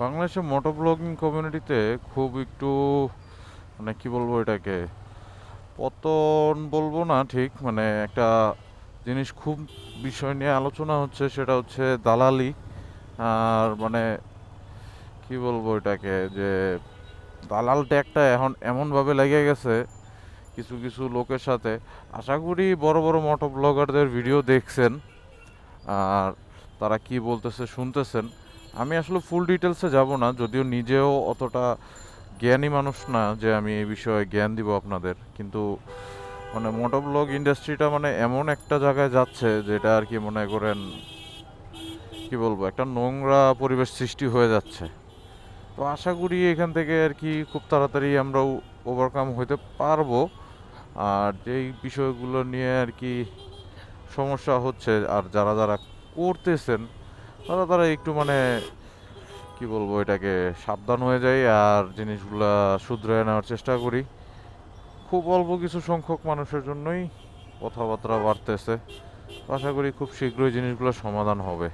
বাংলাদেশের মোটো ব্লগিং কমিউনিটিতে খুব একটু মানে কি বলব এটাকে, পতন বলব না ঠিক মানে একটা জিনিস খুব বিষয় নিয়ে আলোচনা হচ্ছে, সেটা হচ্ছে দালালি। আর মানে কি বলব এটাকে, যে দালাল ট্যাগটা এখন এমনভাবে লেগে গেছে কিছু কিছু লোকের সাথে। আশা করি বড় বড় মোটো ব্লগারদের ভিডিও দেখছেন, আর তারা কি বলতেছে শুনতেছেন। আমি আসলে ফুল ডিটেলসে যাব না, যদিও নিজেও অতটা জ্ঞানী মানুষ না যে আমি এই বিষয়ে জ্ঞান দিব আপনাদের। কিন্তু মানে মোটো ব্লগ ইন্ডাস্ট্রিটা মানে এমন একটা জায়গায় যাচ্ছে যেটা আর কি মনে করেন, কি বলব, একটা নোংরা পরিবেশ সৃষ্টি হয়ে যাচ্ছে। তো আশা করি এখান থেকে আর কি খুব তাড়াতাড়ি আমরা ওভারকাম হতে পারব। আর যেই বিষয়গুলো নিয়ে আর কি সমস্যা হচ্ছে, আর যারা যারা করতেছেন তারা তারা একটু মানে কি বলব এটাকে, সাবধান হয়ে যায় আর জিনিসগুলা শুধরে নেওয়ার চেষ্টা করি। খুব অল্প কিছু সংখ্যক মানুষের জন্যই কথাবার্তা বাড়তেছে। আশা করি খুব শীঘ্রই জিনিসগুলো সমাধান হবে।